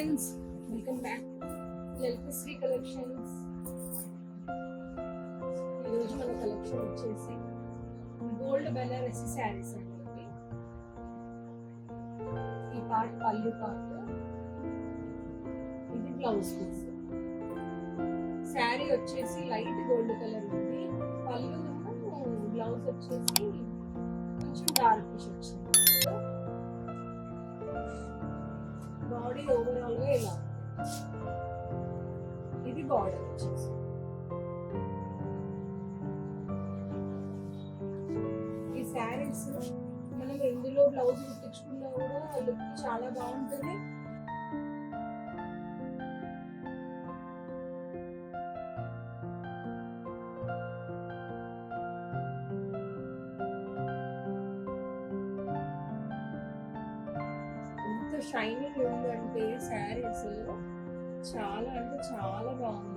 Friends welcome back Lalithasri collections ఈరోజు మన collection వచ్చేసి గోల్డ్ బెనారసి శారీస్ అండి ఈ పార్ట్ పళ్ళు పార్ట్ ఇది బ్లౌజ్ పీస్ శారీ వచ్చేసి లైట్ గోల్డ్ కలర్ ఉంది. పళ్ళు బ్లౌజ్ వచ్చేసి కొంచెం డార్క్ వచ్చింది. బాడీ ఓవరాల్ కుట్టించుకున్నా కూడా లుక్ చాలా బాగుంటుంది. ఎంత షైనింగ్ ఉందంటే శారీస్. చాలా అంటే చాలా బాగుంది.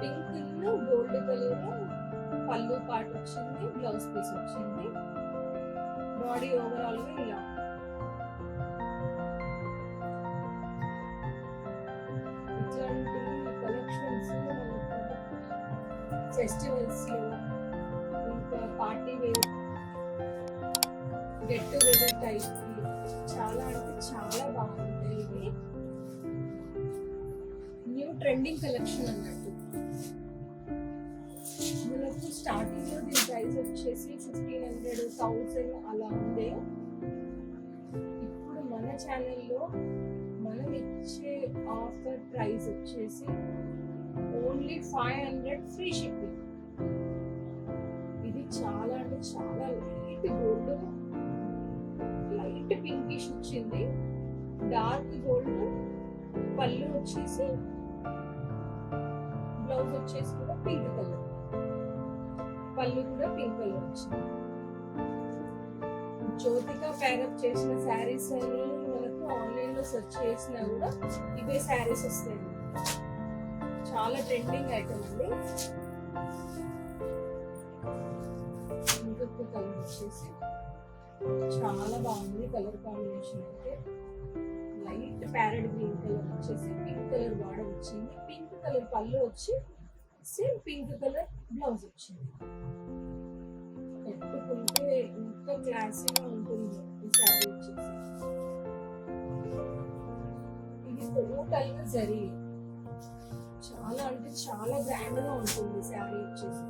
Pink gold colour pallu part వచ్చింది బ్లౌజ్ పీస్ వచ్చింది. బాడీ ఓవరాల్గా ఇలా. ఇట్లాంటి కలెక్షన్స్ ఫెస్టివల్స్లో ఇంకా party wear get together type చాలా అంటే చాలా బాగుంటాయి ఇవి. న్యూ ట్రెండింగ్ కలెక్షన్ అన్నట్టు. సౌండ్స్ అలా ఉండే. ఇప్పుడు మన ఛానల్లో మనం ఇచ్చే ఆఫర్ ప్రైస్ వచ్చేసి only five hundred free shipping ఇది చాలా అంటే చాలా లైట్ గోల్డ్ లైట్ పింకిష్ వచ్చింది. డార్క్ గోల్డ్ పళ్ళు వచ్చేసి బ్లౌజ్ వచ్చేసి కూడా పింక్ కలర్ పళ్ళు కూడా పింక్ కలర్ వచ్చింది. జ్యోతిక ప్యారప్ చేసిన శారీస్ అని మనకు ఆన్లైన్లో సెర్చ్ చేసినా కూడా ఇవే శారీస్ వస్తాయి. చాలా ట్రెండింగ్ ఐటమ్ అండి. ఇంకొక కలర్ వచ్చేసి చాలా బాగుంది కలర్ కాంబినేషన్ అయితే. లైట్ ప్యారెట్ గ్రీన్ కలర్ వచ్చేసి పింక్ కలర్ బార్డర్ వచ్చింది. పింక్ కలర్ పళ్ళు వచ్చి సేమ్ పింక్ కలర్ బ్లౌజ్ వచ్చింది. కట్టుకుంటే ఇంకా క్లాసీగా ఉంటుంది ఈ శారీ వచ్చేసి ఇది టోటల్గా జరీ చాలా అంటే చాలా గ్రాండ్గా ఉంటుంది శారీ వచ్చేసి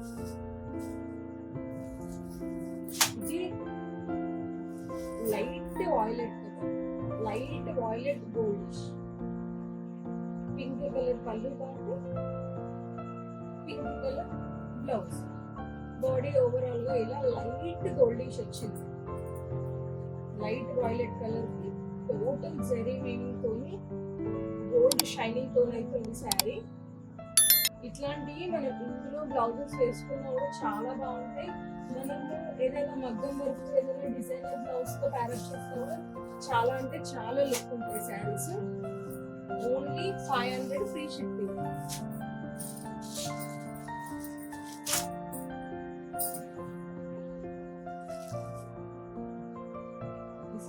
ఇది light violet light violet gold pink colour పళ్ళు పాటు పింక్ కలర్ బ్లౌజ్. లో ఇలా లైట్ గోల్డిష్ వచ్చింది. లైట్ వాయిలెట్ కలర్కి టోటల్ జెరీ వీవింగ్ తోని గోల్డ్ షైనింగ్ తోని అయితే ఉంది శారీ. ఇట్లాంటివి మనం ఇంట్లో బ్లౌజెస్ వేసుకున్నా కూడా చాలా బాగుంటాయి. మనము ఏదైనా మగ్గం వర్క్ ఏదైనా డిజైనర్ బ్లౌజ్తో ప్యారెస్ చేస్తే కూడా చాలా అంటే చాలా లుక్ ఉంటాయి saris. Only five hundred free shipping.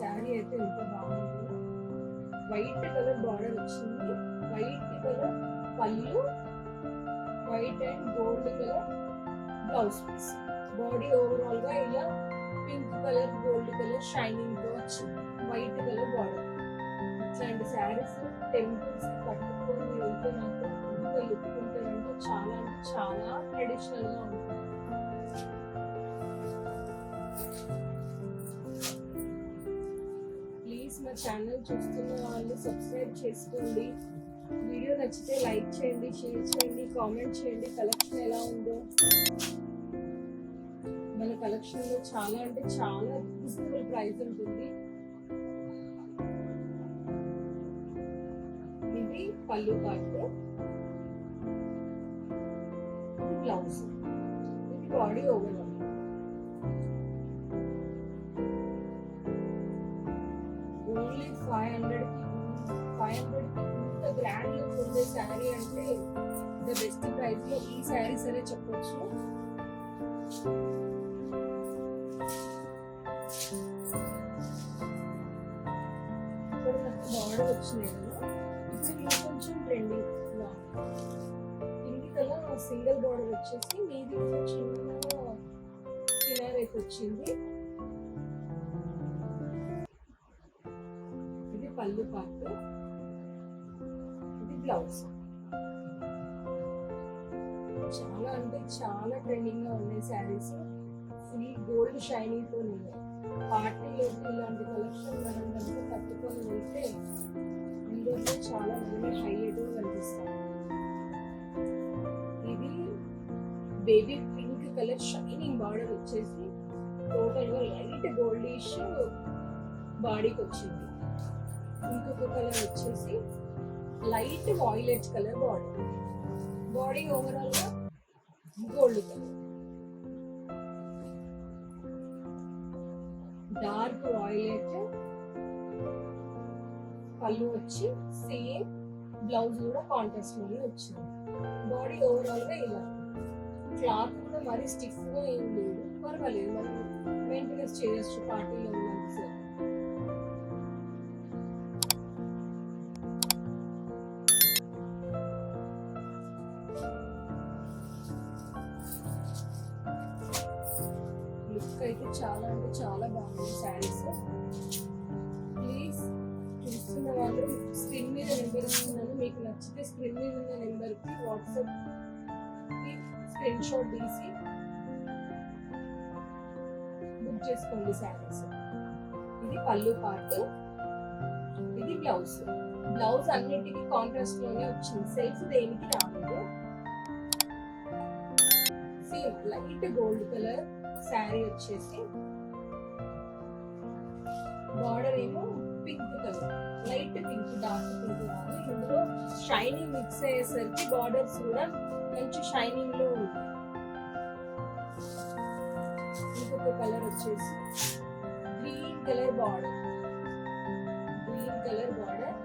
Sari అయితే ఎంత బాగుంది. వైట్ కలర్ బార్డర్ వచ్చింది. వైట్ కలర్ పళ్ళు. White and gold colour blouse piece body ఓవరాల్గా ఇలా పింక్ కలర్ గోల్డ్ కలర్ షైనింగ్తో వచ్చింది వైట్ కలర్ బార్డర్ ఇట్లాంటి శారీస్ టెంపుల్స్ కట్టుకొని వెళ్తే నాకు ఎంత లుక్ ఉంటుందంటే చాలా అంటే చాలా ట్రెడిషనల్గా ఉంటుంది. నా ఛానల్ చూస్తున్న వాళ్ళు సబ్స్క్రైబ్ చేసుకోండి. వీడియో నచ్చితే లైక్ చేయండి షేర్ చేయండి కామెంట్ చేయండి. కలెక్షన్ ఎలా ఉందో. మన కలెక్షన్లో చాలా అంటే చాలా రీజనబుల్ ప్రైస్ ఉంటుంది. ఇది పళ్ళు పాటు. బ్లౌజ్ ఇది బాడీ ఓవర్ శారీ అంటే ద బెస్ట్ ప్రైస్లో ఈ శారీ సరే చెప్పొచ్చు. బార్డర్ వచ్చినాయి ఇప్పుడు ఇది కొంచెం ట్రెండింగ్ పింక్ సింగిల్ బార్డర్ వచ్చేసి మీది కూడా చిన్న కినారైతే వచ్చింది. ఇది పళ్ళు పాటు. బ్లౌజ్. చాలా అంటే చాలా ట్రెండింగ్గా ఉన్నాయి శారీస్ ఫుల్ గోల్డ్ షైనింగ్తో ఉన్నాయి. పార్టీలో ఇలాంటి కలెక్షన్ మనం కనుక కట్టుకొని వెళ్తే అందులో చాలా మంది హైలైట్గా కనిపిస్తాం ఇది baby pink colour shining border వచ్చేసి టోటల్గా లైట్ గోల్డిష్ బాడీకి వచ్చింది ఇంకొక కలర్ వచ్చేసి light violet colour body. Body ఓవరాల్గా gold colour. Dark violet pallu వచ్చి సేమ్ బ్లౌజ్ కూడా కాంట్రాస్ట్లోనే వచ్చింది. బాడీ ఓవరాల్గా ఇలా. క్లాత్ కూడా మరీ స్టిఫ్గా ఏం లేదు. పర్వాలేదు మనం మెయింటెనెన్స్ చేయొచ్చు పార్టీలో చాలా అంటే చాలా బాగుంది శారీస్. ప్లీజ్ చూస్తున్న వాళ్ళు స్క్రీన్ మీద నెంబర్ ఇస్తున్నాను. మీకు నచ్చితే స్క్రీన్ మీద ఉన్న నెంబర్కి వాట్సాప్ స్క్రీన్ షాట్ తీసి బుక్ చేసుకోండి శారీస్. ఇది పళ్ళు పార్ట్ ఇది బ్లౌజ్ బ్లౌజ్ అన్నిటికీ కాంట్రాస్ట్లోనే వచ్చింది. సెల్ఫ్ దేనికి రాలేదు. Same light gold colour sari వచ్చేసి బార్డర్ ఏమో pink colour light pink dark pink కాదు ఇందులో షైనింగ్ మిక్స్ అయ్యేసరికి బార్డర్స్ కూడా మంచి షైనింగ్లో ఉంటాయి. ఇంకొక కలర్ వచ్చేసి green colour border. Green colour border.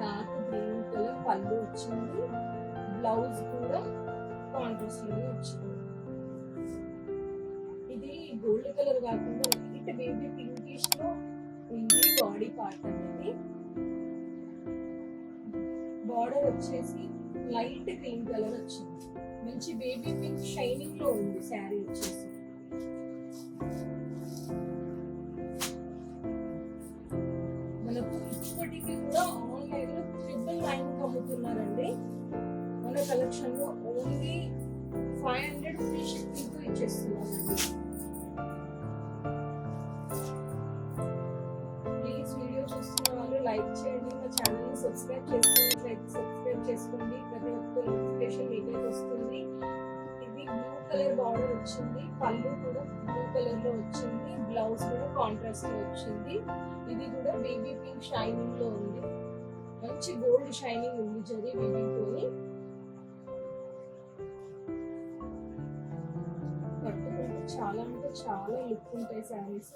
Dark green colour pallu వచ్చింది. బ్లౌజ్ కూడా కాంట్రాస్ట్ వచ్చింది. ఇది గోల్డ్ కలర్ కాకుండా లైట్ బేబీ పింకిష్లో ఉంది బాడీ పార్ట్ అనేది. బార్డర్ వచ్చేసి లైట్ గ్రీన్ కలర్ వచ్చింది. మంచి బేబీ పింక్ షైనింగ్లో ఉంది శారీ వచ్చేసి. మన కలెక్షన్లో ఓన్లీ ఫైవ్ హండ్రెడ్ ఫ్రీ షిప్పింగ్తో ప్లీజ్ వీడియో చూస్తున్న వాళ్ళు లైక్ చేయండి మా ఛానల్ని సబ్స్క్రైబ్ చేసుకున్నట్లయితే సబ్స్క్రైబ్ చేసుకోండి. ప్రతి ఒక్క నోటిఫికేషన్ మీకే వస్తుంది. ఇది బ్లూ కలర్ బార్డర్ వచ్చింది. పళ్ళు కూడా బ్లూ కలర్లో వచ్చింది. బ్లౌజ్ కూడా కాంట్రాస్ట్లో వచ్చింది. ఇది కూడా బేబీ పింక్ షైనింగ్లో ఉంది. మంచి గోల్డ్ షైనింగ్ ఉంది జరీ తోని చాలా అంటే చాలా లుక్ ఉంటాయి శారీస్.